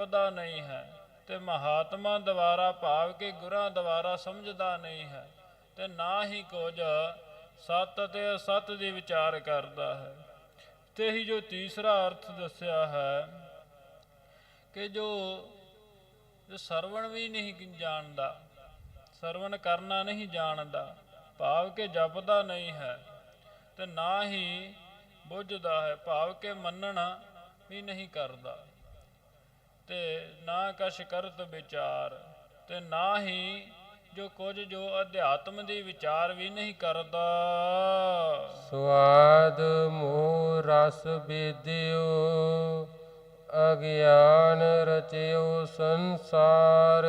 ਜਪਦਾ ਨਹੀਂ ਹੈ, ਤੇ ਮਹਾਤਮਾ ਦੁਆਰਾ ਭਾਵ ਕੇ ਗੁਰਾਂ ਦੁਆਰਾ ਸਮਝਦਾ ਨਹੀਂ ਹੈ, ਤੇ ਨਾ ਹੀ ਕੁਝ ਸਤ ਅਤੇ ਅਸਤ ਦੀ ਵਿਚਾਰ ਕਰਦਾ ਹੈ। ਤੇ ਹੀ ਜੋ ਤੀਸਰਾ ਅਰਥ ਦੱਸਿਆ ਹੈ ਕਿ ਜੋ ਸਰਵਣ ਵੀ ਨਹੀਂ ਜਾਣਦਾ, ਸਰਵਣ ਕਰਨਾ ਨਹੀਂ ਜਾਣਦਾ, ਭਾਵ ਕੇ ਜਪਦਾ ਨਹੀਂ ਹੈ, ਤੇ ਨਾ ਹੀ ਬੁੱਝਦਾ ਹੈ, ਭਾਵ ਕੇ ਮੰਨਣਾ ਵੀ ਨਹੀਂ ਕਰਦਾ। ਤੇ ਨਾ ਕਛ ਕਰਤ ਵਿਚਾਰ ਤੇ ਨਾ ਹੀ ਜੋ ਕੁਝ ਜੋ ਅਧਿਆਤਮ ਦੀ ਵਿਚਾਰ ਵੀ ਨਹੀਂ ਕਰਦਾ। ਸਵਾਦ ਮੋਹ ਰਸ ਬੇਦਿਓ ਅਗਿਆਨ ਰਚਿਓ ਸੰਸਾਰ।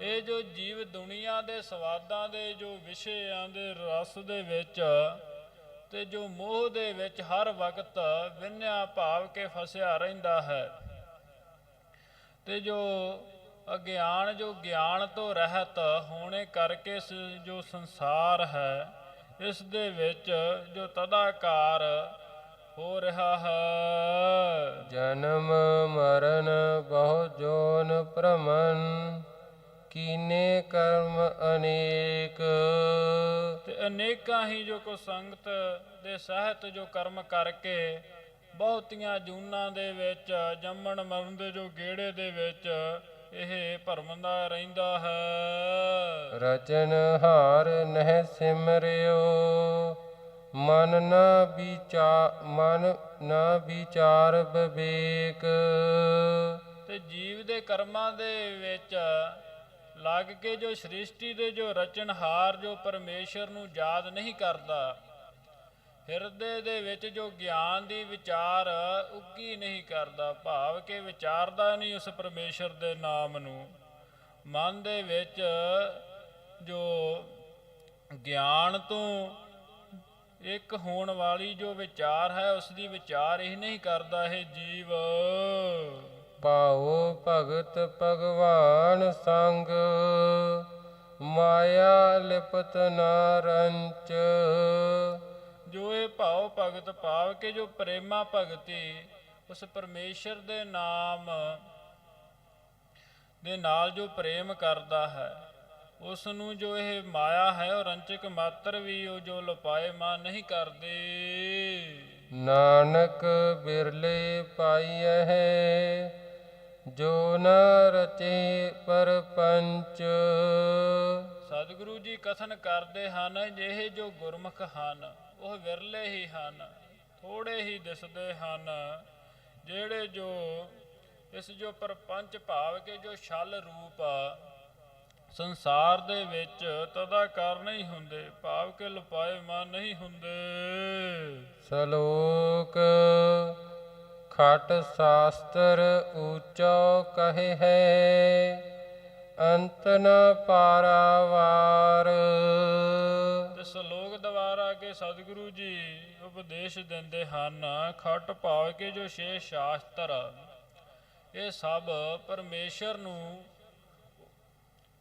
ਇਹ ਜੋ ਜੀਵ ਦੁਨੀਆ ਦੇ ਸਵਾਦਾਂ ਦੇ ਜੋ ਵਿਸ਼ਿਆਂ ਦੇ ਰਸ ਦੇ ਵਿੱਚ ਤੇ ਜੋ ਮੋਹ ਦੇ ਵਿੱਚ ਹਰ ਵਕਤ ਵਿੰਨਿਆ ਭਾਵ ਕੇ ਫਸਿਆ ਰਹਿੰਦਾ ਹੈ। ਤੇ ਜੋ ਅਗਿਆਨ ਜੋ ਗਿਆਨ ਤੋਂ ਰਹਿਤ ਹੋਣੇ ਕਰਕੇ ਜੋ ਸੰਸਾਰ ਹੈ ਇਸ ਦੇ ਵਿੱਚ ਜੋ ਤਦਾਕਾਰ ਹੋ ਰਿਹਾ ਹੈ। ਜਨਮ ਮਰਨ ਬਹੁ ਜੋਨ ਭ੍ਰਮਨ ਕੀਨੇ ਕਰਮ ਅਨੇਕ। ਤੇ ਅਨੇਕਾਂ ਹੀ ਜੋ ਕੋ ਸੰਗਤ ਦੇ ਸਹਿਤ ਜੋ ਕਰਮ ਕਰਕੇ ਬਹੁਤੀਆਂ ਜੂਨਾਂ ਦੇ ਵਿੱਚ ਜੰਮਣ ਮਰਨ ਦੇ ਜੋ ਗੇੜੇ ਦੇ ਵਿੱਚ ਇਹ ਭਰਮਦਾ ਰਹਿੰਦਾ ਹੈ। ਰਚਨ ਹਾਰ ਨਹਿ ਸਿਮਰਿਓ ਮਨ ਨਾ ਵਿਚਾ ਮਨ ਨਾ ਵਿਚਾਰ ਵਿਵੇਕ ਤੇ ਜੀਵ ਦੇ ਕਰਮਾਂ ਦੇ ਵਿੱਚ ਲੱਗ ਕੇ ਜੋ ਸ੍ਰਿਸ਼ਟੀ ਦੇ ਜੋ ਰਚਨਹਾਰ ਜੋ ਪਰਮੇਸ਼ਰ ਨੂੰ ਯਾਦ ਨਹੀਂ ਕਰਦਾ ਹਿਰਦੇ ਦੇ ਵਿੱਚ ਜੋ ਗਿਆਨ ਦੀ ਵਿਚਾਰ ਉੱਗੀ ਨਹੀਂ ਕਰਦਾ, ਭਾਵ ਕਿ ਵਿਚਾਰਦਾ ਨਹੀਂ ਉਸ ਪਰਮੇਸ਼ਰ ਦੇ ਨਾਮ ਨੂੰ। ਮਨ ਦੇ ਵਿੱਚ ਜੋ ਗਿਆਨ ਤੋਂ ਇੱਕ ਹੋਣ ਵਾਲੀ ਜੋ ਵਿਚਾਰ ਹੈ, ਉਸ ਦੀ ਵਿਚਾਰ ਇਹ ਨਹੀਂ ਕਰਦਾ ਇਹ ਜੀਵ। ਪਾਉ ਭਗਤ ਭਗਵਾਨ ਸੰਗ, ਮਾਇਆ ਲਿਪਤ ਨਾ ਰੰਚ ਇਹ ਭਾਉ ਭਗਤ ਭਾਵ ਕੇ ਜੋ ਪ੍ਰੇਮਾ ਭਗਤੀ ਉਸ ਪਰਮੇਸ਼ਰ ਦੇ ਨਾਮ ਦੇ ਨਾਲ ਜੋ ਪ੍ਰੇਮ ਕਰਦਾ ਹੈ ਉਸ ਨੂੰ ਜੋ ਇਹ ਮਾਇਆ ਹੈ ਉਹ ਰੰਚਕ ਮਾਤਰ ਵੀ ਉਹ ਜੋ ਲਪਾਏ ਮਾ ਨਹੀਂ ਕਰਦੇ। ਨਾਨਕ ਬਿਰਲੇ ਪਾਈਐ ਹੈ ਜੋ ਨ ਰਚੇ ਪਰਪੰਚ ਸਤਿਗੁਰੂ ਜੀ ਕਥਨ ਕਰਦੇ ਹਨ ਜਿਹੇ ਜੋ ਗੁਰਮੁਖ ਹਨ। ਉਹ ਵਿਰਲੇ ਹੀ ਹਨ ਥੋੜੇ ਹੀ ਦਿਸਦੇ ਹਨ ਜਿਹੜੇ ਜੋ ਇਸ ਜੋ ਪਰਪੰਚ ਭਾਵ ਕੇ ਜੋ ਛਲ ਰੂਪ ਸੰਸਾਰ ਦੇ ਵਿੱਚ ਤਦਾਕਾਰ ਨਹੀਂ ਹੁੰਦੇ ਭਾਵ ਕੇ ਲੁਪਾਏ ਮਨ ਨਹੀਂ ਹੁੰਦੇ। ਸਲੋਕ ਖਟ ਸ਼ਾਸਤਰ ਊਚੋ ਕਹੇ ਹੈ ਅੰਤ ਨ ਪਾਰਾਵਾਰ। ਤੇ ਸ਼ਲੋਕ ਦੁਆਰਾ ਕੇ ਸਤਿਗੁਰੂ ਜੀ ਉਪਦੇਸ਼ ਦਿੰਦੇ ਹਨ, ਖਟ ਭਾਵ ਕੇ ਜੋ ਛੇ ਸ਼ਾਸਤਰ ਇਹ ਸਭ ਪਰਮੇਸ਼ਰ ਨੂੰ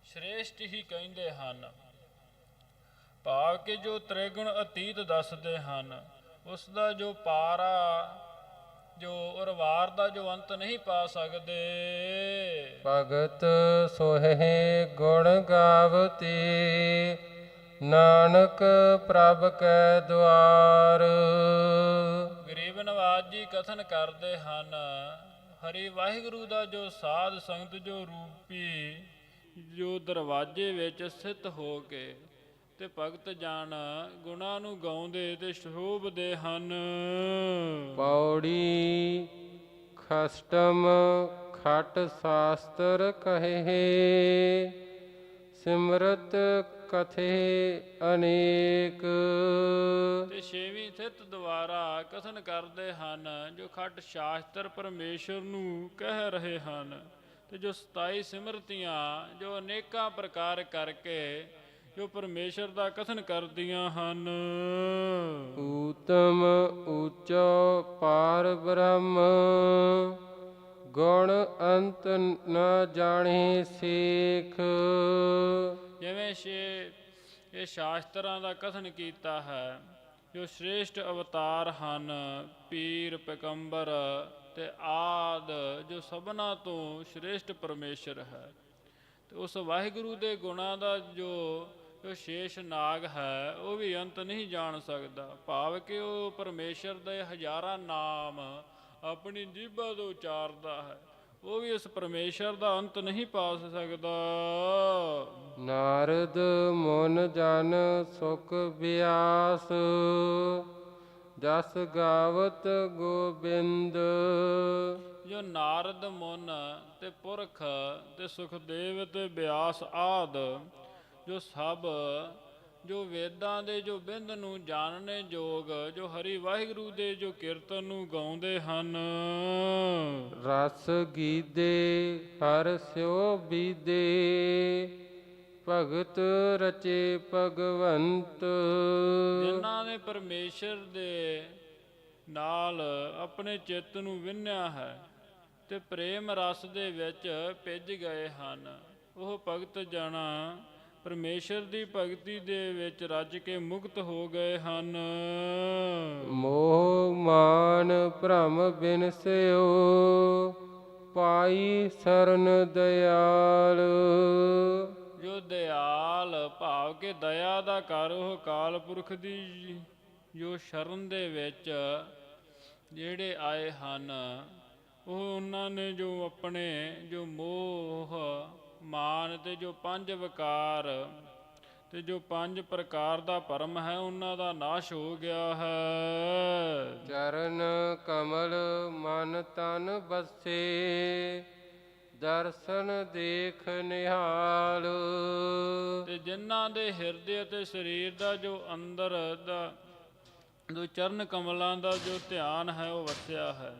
ਸ਼੍ਰੇਸ਼ਟ ਹੀ ਕਹਿੰਦੇ ਹਨ। ਭਾਵ ਕਿ ਜੋ ਤ੍ਰਿਗੁਣ ਅਤੀਤ ਦੱਸਦੇ ਹਨ ਉਸ ਦਾ ਜੋ ਪਾਰਾ, ਜੋ ਉਰਵਾਰ ਦਾ ਜੋ ਅੰਤ ਨਹੀਂ ਪਾ ਸਕਦੇ। ਭਗਤ ਸੋਹੇ ਗੁਣ ਗਾਵਤੀ। ਨਾਨਕ ਪ੍ਰਭ ਕੈ ਦੁਆਰ। ਗਰੀਬ ਨਵਾਜ ਜੀ ਕਥਨ ਕਰਦੇ ਹਨ ਹਰੀ ਵਾਹਿਗੁਰੂ ਦਾ ਜੋ ਸਾਧ ਸੰਗਤ ਜੋ ਰੂਪੀ ਜੋ ਦਰਵਾਜ਼ੇ ਵਿੱਚ ਸਥਿਤ ਹੋ ਕੇ ਤੇ ਭਗਤ ਜਨ ਗੁਣਾ ਨੂੰ ਗਾਉਂਦੇ ਤੇ ਸ਼ੋਭਦੇ ਹਨ। ਪੌੜੀ ਖਸਟਮ ਖਟ ਸ਼ਾਸਤਰ ਕਹੇ ਸਿਮਰਤ ਕਥੇ ਅਨੇਕ। ਤੇ ਛੇਵੀਂ ਥਿਤ ਦੁਆਰਾ ਕਥਨ ਕਰਦੇ ਹਨ ਜੋ ਖੱਟ ਸ਼ਾਸਤਰ ਪਰਮੇਸ਼ਰ ਨੂੰ ਕਹਿ ਰਹੇ ਹਨ। ਤੇ ਜੋ 27 ਸਿਮਰਤੀਆਂ ਜੋ ਅਨੇਕਾਂ ਪ੍ਰਕਾਰ ਕਰਕੇ ਜੋ ਪਰਮੇਸ਼ਰ ਦਾ ਕਥਨ ਕਰਦੀਆਂ ਹਨ। ਊਤਮ ਊਚੋ ਪਾਰ ਬ੍ਰਹਮ ਗੁਣ ਅੰਤ ਨ ਜਾਣੇ ਸੇਖ। ਜਿਵੇਂ ਛੇ, ਇਹ ਸ਼ਾਸਤਰਾਂ ਦਾ ਕਥਨ ਕੀਤਾ ਹੈ, ਜੋ ਸ੍ਰੇਸ਼ਟ ਅਵਤਾਰ ਹਨ, ਪੀਰ, ਪੈਗੰਬਰ ਤੇ ਆਦ, ਜੋ ਸਭਨਾ ਤੋਂ ਸ਼੍ਰੇਸ਼ਟ ਪਰਮੇਸ਼ਰ ਹੈ। ਤੇ ਉਸ ਵਾਹਿਗੁਰੂ ਦੇ ਗੁਣਾਂ ਦਾ ਜੋ ਜੋ ਸ਼ੇਸ਼ ਨਾਗ ਹੈ, ਉਹ ਵੀ ਅੰਤ ਨਹੀਂ ਜਾਣ ਸਕਦਾ। ਭਾਵ ਕਿ ਉਹ ਪਰਮੇਸ਼ਰ ਦੇ ਹਜ਼ਾਰਾਂ ਨਾਮ ਆਪਣੀ ਜੀਭਾ ਤੋਂ ਉਚਾਰਦਾ ਹੈ। ਉਹ ਵੀ ਉਸ ਪਰਮੇਸ਼ਰ ਦਾ ਅੰਤ ਨਹੀਂ ਪਾ ਸਕਦਾ। ਨਾਰਦ ਮਨ ਜਨ ਸੁਖ ਬਿਆਸ ਜਸ ਗਾਵਤ ਗੋਬਿੰਦ। ਜੋ ਨਾਰਦ ਮੁਨ ਤੇ ਪੁਰਖ ਤੇ ਸੁਖਦੇਵ ਤੇ ਬਿਆਸ ਆਦ ਜੋ ਸਭ ਜੋ ਵੇਦਾਂ ਦੇ ਜੋ ਬਿੰਦ ਨੂੰ ਜਾਣਨੇ ਯੋਗ ਜੋ ਹਰੀ ਵਾਹਿਗੁਰੂ ਦੇ ਜੋ ਕੀਰਤਨ ਨੂੰ ਗਾਉਂਦੇ ਹਨ। ਰਸ ਗੀਦੇ ਹਰ ਸਿਓ ਬੀਦੇ ਭਗਤ ਰਚੇ ਭਗਵੰਤ। ਜਿਨ੍ਹਾਂ ਨੇ ਪਰਮੇਸ਼ਰ ਦੇ ਨਾਲ ਆਪਣੇ ਚਿੱਤ ਨੂੰ ਵਿੰਨਿਆ ਹੈ ਤੇ ਪ੍ਰੇਮ ਰਸ ਦੇ ਵਿੱਚ ਭਿੱਜ ਗਏ ਹਨ ਉਹ ਭਗਤ ਜਣਾ ਪਰਮੇਸ਼ਰ ਦੀ ਭਗਤੀ ਦੇ ਵਿੱਚ ਰੱਜ ਕੇ ਮੁਕਤ ਹੋ ਗਏ ਹਨ। ਮੋਹ ਮਾਨ ਭ੍ਰਮ ਬਿਨਸਿਓ ਪਾਈ ਸਰਨ ਦਿਆਲ। ਜੋ ਦਿਆਲ ਭਾਵ ਕੇ ਦਇਆ ਦਾ ਕਰ ਉਹ ਕਾਲ ਪੁਰਖ ਦੀ ਜੋ ਸ਼ਰਨ ਦੇ ਵਿੱਚ ਜਿਹੜੇ ਆਏ ਹਨ ਉਹ ਉਹਨਾਂ ਨੇ ਜੋ ਆਪਣੇ ਜੋ ਮੋਹ ਮਾਨ ਤੇ ਜੋ ਪੰਜ ਵਿਕਾਰ ਤੇ ਜੋ ਪੰਜ ਪ੍ਰਕਾਰ ਦਾ ਭਰਮ ਹੈ ਉਹਨਾਂ ਦਾ ਨਾਸ਼ ਹੋ ਗਿਆ ਹੈ। ਚਰਨ ਕਮਲ ਮਨ ਤਨ ਬਸੇ ਦਰਸ਼ਨ ਦੇਖ ਨਿਹਾਲ। ਤੇ ਜਿਨ੍ਹਾਂ ਦੇ ਹਿਰਦੇ ਅਤੇ ਸਰੀਰ ਦਾ ਜੋ ਅੰਦਰ ਦਾ ਜੋ ਚਰਨ ਕਮਲਾਂ ਦਾ ਜੋ ਧਿਆਨ ਹੈ ਉਹ ਵਸਿਆ ਹੈ।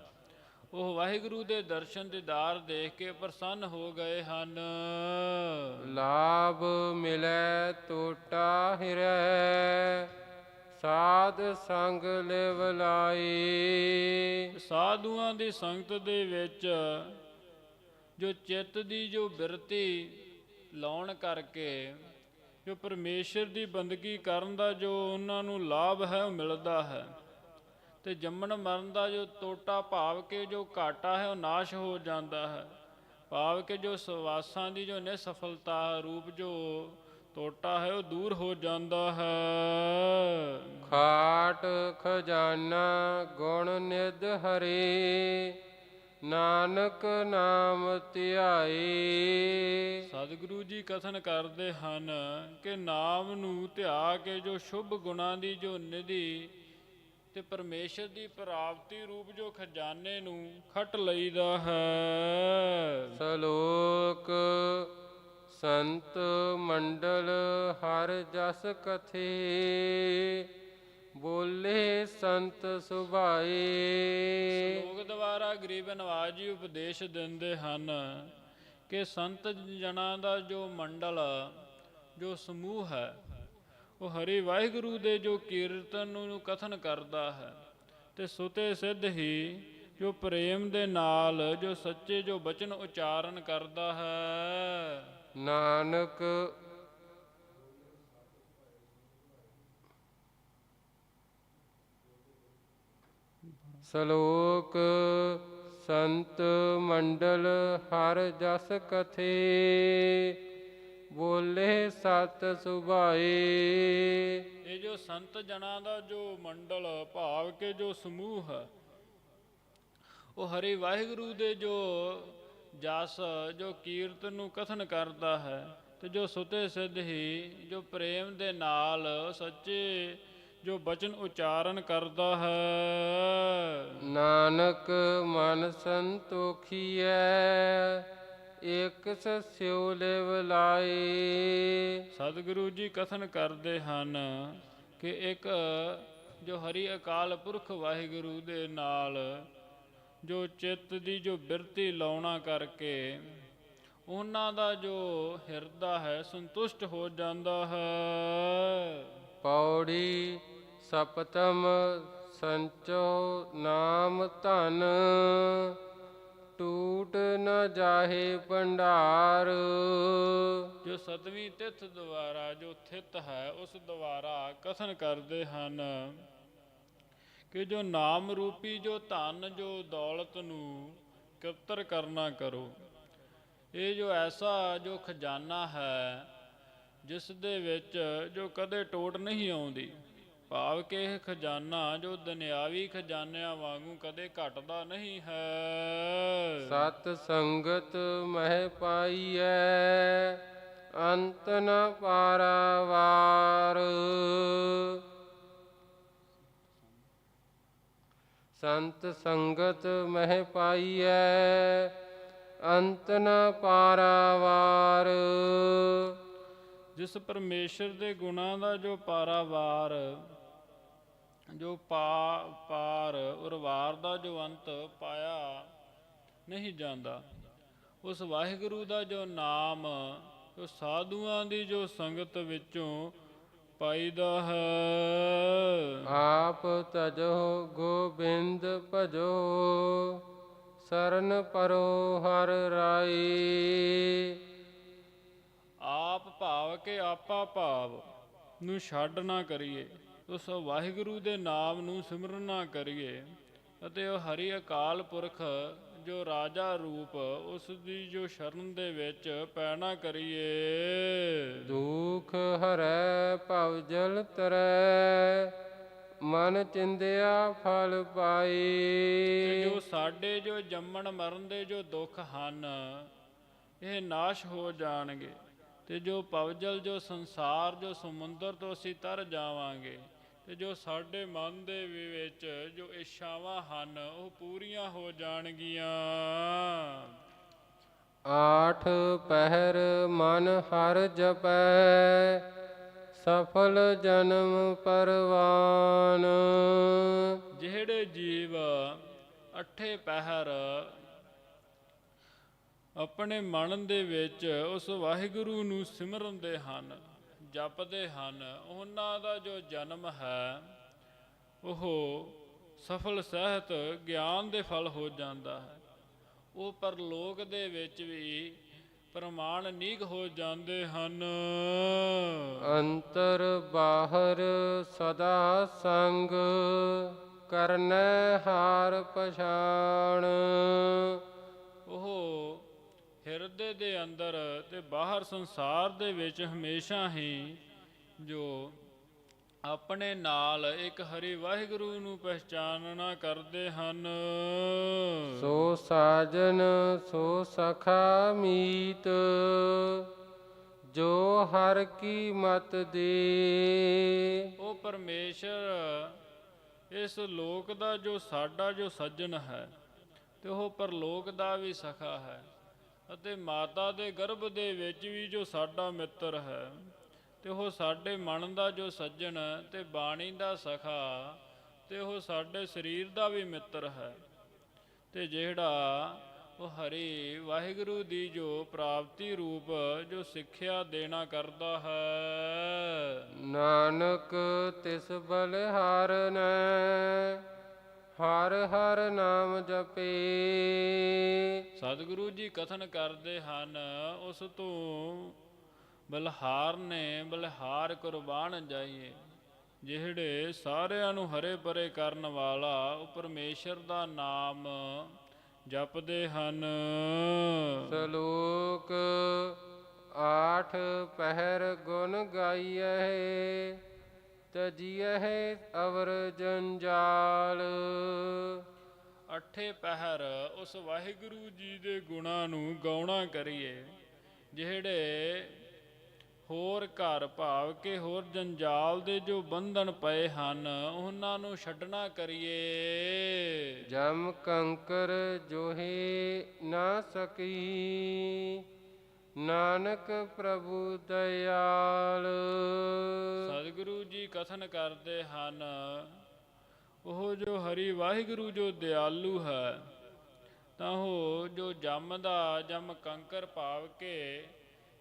ਉਹ ਵਾਹਿਗੁਰੂ ਦੇ ਦਰਸ਼ਨ ਦੀਦਾਰ ਦੇਖ ਕੇ ਪ੍ਰਸੰਨ ਹੋ ਗਏ ਹਨ। ਲਾਭ ਮਿਲੈ ਟੋਟਾ ਹਿਰੈ ਸਾਧ ਸੰਗ ਲਿਵ ਲਾਈ। ਸਾਧੂਆਂ ਦੀ ਸੰਗਤ ਦੇ ਵਿੱਚ ਜੋ ਚਿੱਤ ਦੀ ਜੋ ਬਿਰਤੀ ਲਾਉਣ ਕਰਕੇ ਜੋ ਪਰਮੇਸ਼ਰ ਦੀ ਬੰਦਗੀ ਕਰਨ ਦਾ ਜੋ ਉਹਨਾਂ ਨੂੰ ਲਾਭ ਹੈ ਉਹ ਮਿਲਦਾ ਹੈ। ਤੇ ਜੰਮਣ ਮਰਨ ਦਾ ਜੋ ਟੋਟਾ ਭਾਵ ਕੇ ਜੋ ਘਾਟਾ ਹੈ ਉਹ ਨਾਸ਼ ਹੋ ਜਾਂਦਾ ਹੈ। ਭਾਵ ਕੇ ਜੋ ਸਵਾਸਾਂ ਦੀ ਜੋ ਨਿਸਫਲਤਾ ਰੂਪ ਜੋ ਟੋਟਾ ਹੈ ਉਹ ਦੂਰ ਹੋ ਜਾਂਦਾ ਹੈ। ਖਾਟ ਖਜ਼ਾਨਾ ਗੁਣ ਨਿਧ ਹਰੇ ਨਾਨਕ ਨਾਮ ਧਿਆਏ ਸਤਿਗੁਰੂ ਜੀ ਕਥਨ ਕਰਦੇ ਹਨ ਕਿ ਨਾਮ ਨੂੰ ਧਿਆ ਕੇ ਜੋ ਸ਼ੁਭ ਗੁਣਾਂ ਦੀ ਜੋ ਨਿਧੀ ਤੇ ਪਰਮੇਸ਼ਰ ਦੀ ਪ੍ਰਾਪਤੀ ਰੂਪ ਜੋ ਖਜ਼ਾਨੇ ਨੂੰ ਖਟ ਲਈਦਾ ਹੈ। ਸਲੋਕ ਸੰਤ ਮੰਡਲ ਹਰ ਜਸ ਕਥੇ ਬੋਲੇ ਸੰਤ ਸੁਭਾਏ। ਲੋਕ ਦੁਆਰਾ ਗਰੀਬ ਨਵਾਜ ਜੀ ਉਪਦੇਸ਼ ਦਿੰਦੇ ਹਨ ਕਿ ਸੰਤ ਜਨਾਂ ਦਾ ਜੋ ਮੰਡਲ ਜੋ ਸਮੂਹ ਹੈ ਉਹ ਹਰੀ ਵਾਹਿਗੁਰੂ ਦੇ ਜੋ ਕੀਰਤਨ ਨੂੰ ਕਥਨ ਕਰਦਾ ਹੈ, ਤੇ ਸੁਤੇ ਸਿੱਧ ਹੀ ਜੋ ਪ੍ਰੇਮ ਦੇ ਨਾਲ ਜੋ ਸੱਚੇ ਜੋ ਬਚਨ ਉਚਾਰਨ ਕਰਦਾ ਹੈ। ਨਾਨਕ ਸਲੋਕ ਸੰਤ ਮੰਡਲ ਹਰ ਜਸ ਕਥੇ ਬੋਲੇ ਸਤ ਸੁਭਾਏ। ਇਹ ਜੋ ਸੰਤ ਜਨਾਂ ਦਾ ਜੋ ਮੰਡਲ ਭਾਵ ਕੇ ਜੋ ਸਮੂਹ ਹੈ ਉਹ ਹਰੀ ਵਾਹਿਗੁਰੂ ਦੇ ਜੋ ਜਸ ਜੋ ਕੀਰਤਨ ਨੂੰ ਕਥਨ ਕਰਦਾ ਹੈ ਤੇ ਜੋ ਸੁਤੇ ਸਿੱਧ ਹੀ ਜੋ ਪ੍ਰੇਮ ਦੇ ਨਾਲ ਸੱਚੇ ਜੋ ਬਚਨ ਉਚਾਰਨ ਕਰਦਾ ਹੈ। ਨਾਨਕ ਮਨ ਸੰਤੋਖੀਐ। ਇਕ ਸਸਿਉ ਲਿਵ ਲਾਏ। ਸਤਿਗੁਰੂ ਜੀ ਕਥਨ ਕਰਦੇ ਹਨ ਕਿ ਇੱਕ ਜੋ ਹਰੀ ਅਕਾਲ ਪੁਰਖ ਵਾਹਿਗੁਰੂ ਦੇ ਨਾਲ ਜੋ ਚਿੱਤ ਦੀ ਜੋ ਬਿਰਤੀ ਲਾਉਣਾ ਕਰਕੇ ਉਹਨਾਂ ਦਾ ਜੋ ਹਿਰਦਾ ਹੈ ਸੰਤੁਸ਼ਟ ਹੋ ਜਾਂਦਾ ਹੈ। ਪੌੜੀ ਸਪਤਮ ਸੰਚੋ ਨਾਮ ਧਨ ਟੂਟ ਨ ਜਾਹੇ ਭੰਡਾਰ। ਜੋ ਸਤਵੀਂ ਤਿਥ ਦੁਆਰਾ ਜੋ ਥਿਤ ਹੈ, ਉਸ ਦੁਆਰਾ ਕਥਨ ਕਰਦੇ ਹਨ ਕਿ ਜੋ ਨਾਮ ਰੂਪੀ ਜੋ ਧਨ, ਜੋ ਦੌਲਤ ਨੂੰ ਕਪਤਰ ਕਰਨਾ ਕਰੋ। ਇਹ ਜੋ ਐਸਾ ਜੋ ਖਜ਼ਾਨਾ ਹੈ, ਜਿਸ ਦੇ ਵਿੱਚ ਜੋ ਕਦੇ ਟੋਟ ਨਹੀਂ ਆਉਂਦੀ। ਭਾਵ ਕਿ ਇਹ ਖਜ਼ਾਨਾ ਜੋ ਦੁਨਿਆਵੀ ਖਜ਼ਾਨਿਆਂ ਵਾਂਗੂ ਕਦੇ ਘਟਦਾ ਨਹੀਂ ਹੈ। ਸਤ ਸੰਗਤ ਮਹਿ ਪਾਈਐ ਅੰਤ ਨ ਪਾਰਾਵਾਰ। ਸੰਤ ਸੰਗਤ ਮਹਿ ਪਾਈਐ ਅੰਤ ਨ ਪਾਰਾਵਾਰ। ਜਿਸ ਪਰਮੇਸ਼ਰ ਦੇ ਗੁਣਾਂ ਦਾ ਜੋ ਪਾਰਾਵਾਰ ਜੋ ਪਾ ਪਾਰ ਉਰਵਾਰ ਦਾ ਜੋ ਅੰਤ ਪਾਇਆ ਨਹੀਂ ਜਾਂਦਾ ਉਸ ਵਾਹਿਗੁਰੂ ਦਾ ਜੋ ਨਾਮ ਜੋ ਸਾਧੂਆਂ ਦੀ ਜੋ ਸੰਗਤ ਵਿੱਚੋਂ ਪਾਈਦਾ ਹੈ। ਆਪ ਤਜੋ ਗੋਬਿੰਦ ਭਜੋ ਸਰਨ ਪਰੋ ਹਰ ਰਾਈ। ਆਪ ਭਾਵ ਕੇ ਆਪਾ ਭਾਵ ਨੂੰ ਛੱਡ ਨਾ ਕਰੀਏ। ਉਸ ਵਾਹਿਗੁਰੂ ਦੇ ਨਾਮ ਨੂੰ ਸਿਮਰਨ ਕਰੀਏ ਅਤੇ ਉਹ ਹਰੀ ਅਕਾਲ ਪੁਰਖ ਜੋ ਰਾਜਾ ਰੂਪ ਉਸ ਦੀ ਜੋ ਸ਼ਰਨ ਦੇ ਵਿੱਚ ਪੈਣਾ ਕਰੀਏ। ਦੁਖ ਹਰੈ ਭਵ ਜਲ ਤਰੈ ਮਨ ਚਿੰਦਿਆ ਫਲ ਪਾਈ। ਜੋ ਸਾਡੇ ਜੋ ਜੰਮਣ ਮਰਨ ਦੇ ਜੋ ਦੁੱਖ ਹਨ ਇਹ ਨਾਸ਼ ਹੋ ਜਾਣਗੇ ਤੇ ਜੋ ਪਵਜਲ ਜੋ ਸੰਸਾਰ ਜੋ ਸਮੁੰਦਰ ਤੋਂ ਅਸੀਂ ਤਰ ਜਾਵਾਂਗੇ ਤੇ ਜੋ ਸਾਡੇ ਮਨ ਦੇ ਵਿੱਚ ਜੋ ਇੱਛਾਵਾਂ ਹਨ ਉਹ ਪੂਰੀਆਂ ਹੋ ਜਾਣਗੀਆਂ। ਆਠ ਪਹਿਰ ਮਨ ਹਰ ਜਪੈ ਸਫਲ ਜਨਮ ਪਰਵਾਨ। ਜਿਹੜੇ ਜੀਵ ਅਠੇ ਪਹਿਰ ਆਪਣੇ ਮਨ ਦੇ ਵਿੱਚ ਉਸ ਵਾਹਿਗੁਰੂ ਨੂੰ ਸਿਮਰਨਦੇ ਹਨ ਜਪਦੇ ਹਨ ਉਹਨਾਂ ਦਾ ਜੋ ਜਨਮ ਹੈ ਉਹ ਸਫਲ ਸਹਿਤ ਗਿਆਨ ਦੇ ਫਲ ਹੋ ਜਾਂਦਾ ਹੈ। ਉਹ ਪਰਲੋਕ ਦੇ ਵਿੱਚ ਵੀ ਪ੍ਰਮਾਣ ਨੀਕ ਹੋ ਜਾਂਦੇ ਹਨ। ਅੰਤਰ ਬਾਹਰ ਸਦਾ ਸੰਗ ਕਰਨੈ ਹਾਰ ਪਛਾਣ। ਉਹ ਹਿਰਦੇ ਦੇ ਅੰਦਰ ਤੇ ਬਾਹਰ ਸੰਸਾਰ ਦੇ ਵਿੱਚ ਹਮੇਸ਼ਾ ਹੀ ਜੋ ਆਪਣੇ ਨਾਲ ਇੱਕ ਹਰੀ ਵਾਹਿਗੁਰੂ ਨੂੰ ਪਹਿਚਾਨਣਾ ਕਰਦੇ ਹਨ। ਸੋ ਸਾਜਨ ਸੋ ਸਖਾ ਮੀਤ ਜੋ ਹਰ ਕੀ ਮਤ ਦੇ। ਉਹ ਪਰਮੇਸ਼ਰ ਇਸ ਲੋਕ ਦਾ ਜੋ ਸਾਡਾ ਜੋ ਸੱਜਣ ਹੈ ਤੇ ਉਹ ਪਰਲੋਕ ਦਾ ਵੀ ਸਖਾ ਹੈ। ਅਤੇ ਮਾਤਾ ਦੇ ਗਰਭ ਦੇ ਵਿੱਚ ਵੀ ਜੋ ਸਾਡਾ ਮਿੱਤਰ ਹੈ ਤੇ ਉਹ ਸਾਡੇ ਮਨ ਦਾ ਜੋ ਸੱਜਣ ਤੇ ਬਾਣੀ ਦਾ ਸਖਾ ਤੇ ਉਹ ਸਾਡੇ ਸਰੀਰ ਦਾ ਵੀ ਮਿੱਤਰ ਹੈ। ਤੇ ਜਿਹੜਾ ਉਹ ਹਰੀ ਵਾਹਿਗੁਰੂ ਦੀ ਜੋ ਪ੍ਰਾਪਤੀ ਰੂਪ ਜੋ ਸਿੱਖਿਆ ਦੇਣਾ ਕਰਦਾ ਹੈ। ਨਾਨਕ ਤਿਸ ਬਲਿਹਾਰਨੈ ਹਰ ਹਰ ਨਾਮ ਜਪੇ। ਸਤਿਗੁਰੂ ਜੀ ਕਥਨ ਕਰਦੇ ਹਨ ਉਸ ਤੋਂ ਬਲਹਾਰ ਨੇ ਬਲਹਾਰ ਕੁਰਬਾਨ ਜਾਈਏ ਜਿਹੜੇ ਸਾਰਿਆਂ ਨੂੰ ਹਰੇ ਪਰੇ ਕਰਨ ਵਾਲਾ ਉਹ ਪਰਮੇਸ਼ਰ ਦਾ ਨਾਮ ਜਪਦੇ ਹਨ। ਸਲੋਕ ਆਠ ਪਹਿਰ ਗੁਣ ਗਾਈਐ। ਤਜੀਐ ਅਵਰ ਜੰਜਾਲ ਅਠੇ ਪਹਿਰ ਉਸ ਵਾਹਿਗੁਰੂ ਜੀ ਦੇ ਗੁਣਾਂ ਨੂੰ ਗਾਉਣਾ ਕਰੀਏ ਜਿਹੜੇ ਹੋਰ ਘਰ ਭਾਵ ਕੇ ਹੋਰ ਜੰਜਾਲ ਦੇ ਜੋ ਬੰਧਨ ਪਏ ਹਨ ਉਹਨਾਂ ਨੂੰ ਛੱਡਣਾ ਕਰੀਏ। ਜਮ ਕੰਕਰ ਜੋਹੇ ਨਾ ਸਕੀ ਨਾਨਕ ਪ੍ਰਭੂ ਦਇਆਲ। ਕਥਨ ਕਰਦੇ ਹਨ ਉਹ ਜੋ ਹਰੀ ਵਾਹਿਗੁਰੂ ਜੋ ਦਿਆਲੂ ਹੈ ਤਾਂ ਉਹ ਜੋ ਜਮ ਦਾ ਜਮ ਕੰਕਰ ਭਾਵ ਕੇ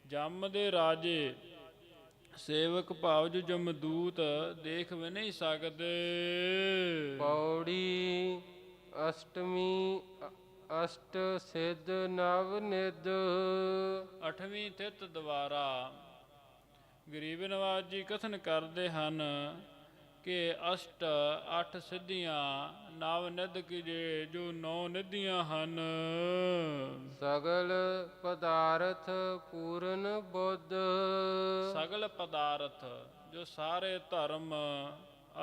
ਜਮ ਦੇ ਰਾਜੇ ਸੇਵਕ ਭਾਵ ਜੋ ਜਮਦੂਤ ਦੇਖ ਵੀ ਨਹੀਂ ਸਕਦੇ। ਪੌੜੀ ਅਸ਼ਟਮੀ ਅਸ਼ਟ ਸਿਧ ਨਵ ਨਿਧ। ਅਠਵੀਂ ਤਿਤ ਦੁਆਰਾ ਗਰੀਬ ਨਵਾਜ ਜੀ ਕਥਨ ਕਰਦੇ ਹਨ ਕਿ ਅਸ਼ਟ ਅੱਠ ਸਿੱਧੀਆਂ ਨਵ ਨਿਧ ਕੀ ਜੇ ਜੋ ਨੌ ਨਿਧੀਆਂ ਹਨ। ਸਗਲ ਪਦਾਰਥ ਪੂਰਨ ਬੁੱਧ। ਸਗਲ ਪਦਾਰਥ ਜੋ ਸਾਰੇ ਧਰਮ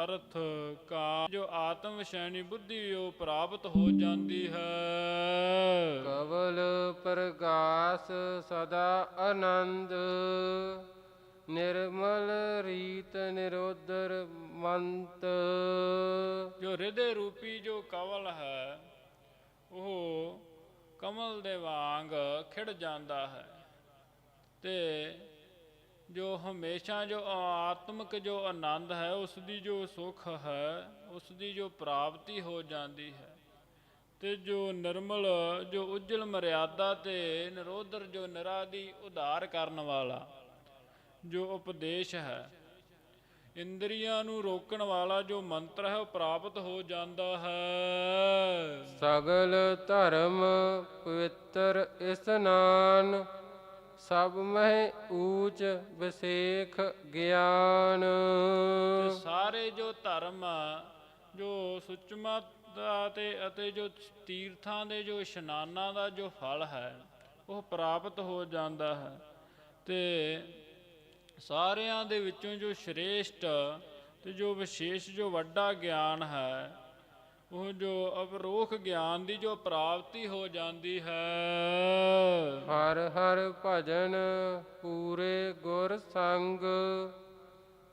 ਅਰਥ ਕਾ ਜੋ ਆਤਮ ਵਿਸ਼ੈਣੀ ਬੁੱਧੀ ਉਹ ਪ੍ਰਾਪਤ ਹੋ ਜਾਂਦੀ ਹੈ। ਕਵਲ ਪ੍ਰਗਾਸ ਸਦਾ ਆਨੰਦ। ਨਿਰਮਲ ਰੀਤ ਨਿਰੋਦਰ ਮੰਤ। ਜੋ ਹਿਰਦੇ ਰੂਪੀ ਜੋ ਕਵਲ ਹੈ, ਉਹ ਕਮਲ ਦੇ ਵਾਂਗ ਖਿੜ ਜਾਂਦਾ ਹੈ ਤੇ ਜੋ ਹਮੇਸ਼ਾ ਜੋ ਆਤਮਿਕ ਜੋ ਆਨੰਦ ਹੈ ਉਸ ਦੀ ਜੋ ਸੁਖ ਹੈ ਉਸ ਦੀ ਜੋ ਪ੍ਰਾਪਤੀ ਹੋ ਜਾਂਦੀ ਹੈ ਤੇ ਜੋ ਨਿਰਮਲ, ਜੋ ਉਜਲ ਮਰਿਆਦਾ ਤੇ ਨਿਰੋਧਰ ਜੋ ਨਿਰਾਦੀ ਉਧਾਰ ਕਰਨ ਵਾਲਾ ਜੋ ਉਪਦੇਸ਼ ਹੈ। ਇੰਦਰੀਆਂ ਨੂੰ ਰੋਕਣ ਵਾਲਾ ਜੋ ਮੰਤਰ ਹੈ ਉਹ ਪ੍ਰਾਪਤ ਹੋ ਜਾਂਦਾ ਹੈ। ਸਗਲ ਧਰਮ ਪਵਿੱਤਰ ਇਸਨਾਨ ਸਭ ਮਹਿ ਊਚ ਵਿਸੇਖ ਗਿਆਨ। ਤੇ ਸਾਰੇ ਜੋ ਧਰਮ ਜੋ ਸੁਚਮਤਾ ਤੇ ਅਤੇ ਜੋ ਤੀਰਥਾਂ ਦੇ ਜੋ ਇਸ਼ਨਾਨਾਂ ਦਾ ਜੋ ਫਲ ਹੈ ਉਹ ਪ੍ਰਾਪਤ ਹੋ ਜਾਂਦਾ ਹੈ। ਤੇ ਸਾਰਿਆਂ ਦੇ ਵਿੱਚੋਂ ਜੋ ਸ਼੍ਰੇਸ਼ਟ ਤੇ ਜੋ ਵਿਸ਼ੇਸ਼ ਜੋ ਵੱਡਾ ਗਿਆਨ ਹੈ ਉਹ ਜੋ ਅਵਰੋਖ ਗਿਆਨ ਦੀ ਜੋ ਪ੍ਰਾਪਤੀ ਹੋ ਜਾਂਦੀ ਹੈ। ਹਰ ਹਰ ਭਜਨ ਪੂਰੇ ਗੁਰ ਸੰਗ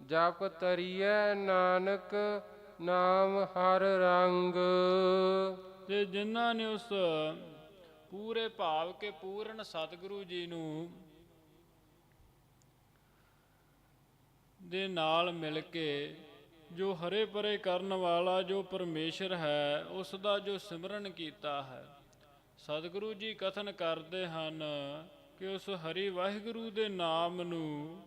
ਜਪ ਤਰੀਐ ਨਾਨਕ ਨਾਮ ਹਰ ਰੰਗ। ਤੇ ਜਿਨ੍ਹਾਂ ਨੇ ਉਸ ਪੂਰੇ ਭਾਵ ਕੇ ਪੂਰਨ ਸਤਿਗੁਰੂ ਜੀ ਨੂੰ ਦੇ ਨਾਲ ਮਿਲ ਕੇ ਜੋ ਹਰੇ ਪਰੇ ਕਰਨ ਵਾਲਾ ਜੋ ਪਰਮੇਸ਼ਰ ਹੈ, ਉਸ ਦਾ ਜੋ ਸਿਮਰਨ ਕੀਤਾ ਹੈ। ਸਤਿਗੁਰੂ ਜੀ ਕਥਨ ਕਰਦੇ ਹਨ ਕਿ ਉਸ ਹਰੀ ਵਾਹਿਗੁਰੂ ਦੇ ਨਾਮ ਨੂੰ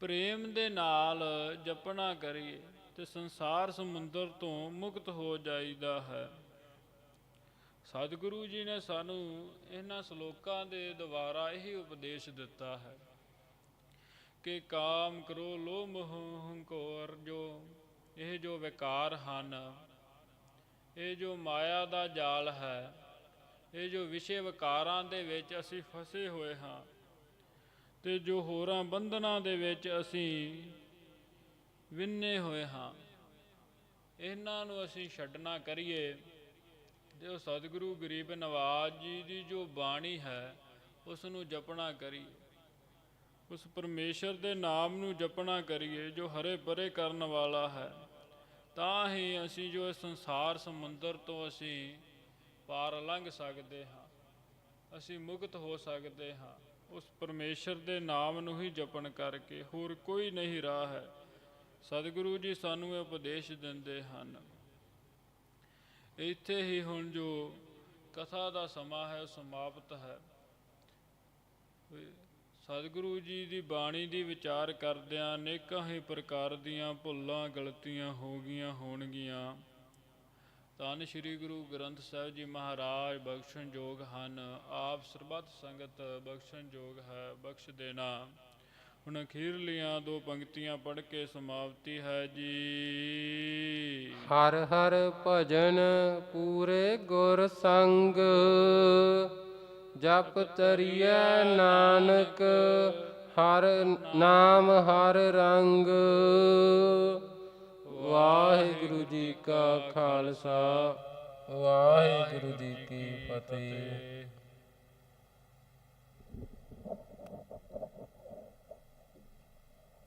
ਪ੍ਰੇਮ ਦੇ ਨਾਲ ਜਪਣਾ ਕਰੀਏ ਤੇ ਸੰਸਾਰ ਸਮੁੰਦਰ ਤੋਂ ਮੁਕਤ ਹੋ ਜਾਈਦਾ ਹੈ। ਸਤਿਗੁਰੂ ਜੀ ਨੇ ਸਾਨੂੰ ਇਹਨਾਂ ਸ਼ਲੋਕਾਂ ਦੇ ਦੁਆਰਾ ਇਹੀ ਉਪਦੇਸ਼ ਦਿੱਤਾ ਹੈ। ਕਿ ਕਾਮ ਕਰੋ ਲੋ ਮੋਹ ਹੰਕਾਰ ਜੋ। ਇਹ ਜੋ ਵਿਕਾਰ ਹਨ, ਇਹ ਜੋ ਮਾਇਆ ਦਾ ਜਾਲ ਹੈ, ਇਹ ਜੋ ਵਿਸ਼ੇ ਵਿਕਾਰਾਂ ਦੇ ਵਿੱਚ ਅਸੀਂ ਫਸੇ ਹੋਏ ਹਾਂ, ਤੇ ਜੋ ਹੋਰਾਂ ਬੰਧਨਾਂ ਦੇ ਵਿੱਚ ਅਸੀਂ ਵਿੰਨੇ ਹੋਏ ਹਾਂ, ਇਹਨਾਂ ਨੂੰ ਅਸੀਂ ਛੱਡਣਾ ਕਰੀਏ। ਜੋ ਸਤਿਗੁਰੂ ਗਰੀਬ ਨਵਾਜ ਜੀ ਦੀ ਜੋ ਬਾਣੀ ਹੈ ਉਸ ਨੂੰ ਜਪਣਾ ਕਰੀਏ। ਉਸ ਪਰਮੇਸ਼ਰ ਦੇ ਨਾਮ ਨੂੰ ਜਪਣਾ ਕਰੀਏ, ਜੋ ਹਰੇ ਭਰੇ ਕਰਨ ਵਾਲਾ ਹੈ, ਤਾਂ ਹੀ ਅਸੀਂ ਜੋ ਇਸ ਸੰਸਾਰ ਸਮੁੰਦਰ ਤੋਂ ਅਸੀਂ ਪਾਰ ਲੰਘ ਸਕਦੇ ਹਾਂ, ਅਸੀਂ ਮੁਕਤ ਹੋ ਸਕਦੇ ਹਾਂ। ਉਸ ਪਰਮੇਸ਼ਰ ਦੇ ਨਾਮ ਨੂੰ ਹੀ ਜਪਣ ਕਰਕੇ ਹੋਰ ਕੋਈ ਨਹੀਂ ਰਾਹ ਹੈ। ਸਤਿਗੁਰੂ ਜੀ ਸਾਨੂੰ ਇਹ ਉਪਦੇਸ਼ ਦਿੰਦੇ ਹਨ। ਇੱਥੇ ਹੀ ਹੁਣ ਜੋ ਕਥਾ ਦਾ ਸਮਾਂ ਹੈ ਸਮਾਪਤ ਹੈ। ਸਤਿਗੁਰੂ ਜੀ ਦੀ ਬਾਣੀ ਦੀ ਵਿਚਾਰ ਕਰਦਿਆਂ ਅਨੇਕਾਂ ਹੀ ਪ੍ਰਕਾਰ ਦੀਆਂ ਭੁੱਲਾਂ ਗਲਤੀਆਂ ਹੋ ਗਈਆਂ ਹੋਣਗੀਆਂ। ਧੰਨ ਸ੍ਰੀ ਗੁਰੂ ਗ੍ਰੰਥ ਸਾਹਿਬ ਜੀ ਮਹਾਰਾਜ, ਬਖਸ਼ਣ ਯੋਗ ਹਨ। ਆਪ ਸਰਬੱਤ ਸੰਗਤ ਬਖਸ਼ਣ ਯੋਗ ਹੈ, ਬਖਸ਼ ਦੇਣਾ। ਹੁਣ ਅਖੀਰਲੀਆਂ ਦੋ ਪੰਕਤੀਆਂ ਪੜ੍ਹ ਕੇ ਸਮਾਪਤੀ ਹੈ ਜੀ। ਹਰ ਹਰ ਭਜਨ ਪੂਰੇ ਗੁਰ ਸੰਗ। ਜਪ ਤਰੀਐ ਨਾਨਕ, ਹਰ ਨਾਮ ਹਰ ਰੰਗ। ਵਾਹਿਗੁਰੂ ਜੀ ਕਾ ਖਾਲਸਾ, ਵਾਹਿਗੁਰੂ ਜੀ ਕੀ ਫਤਿਹ।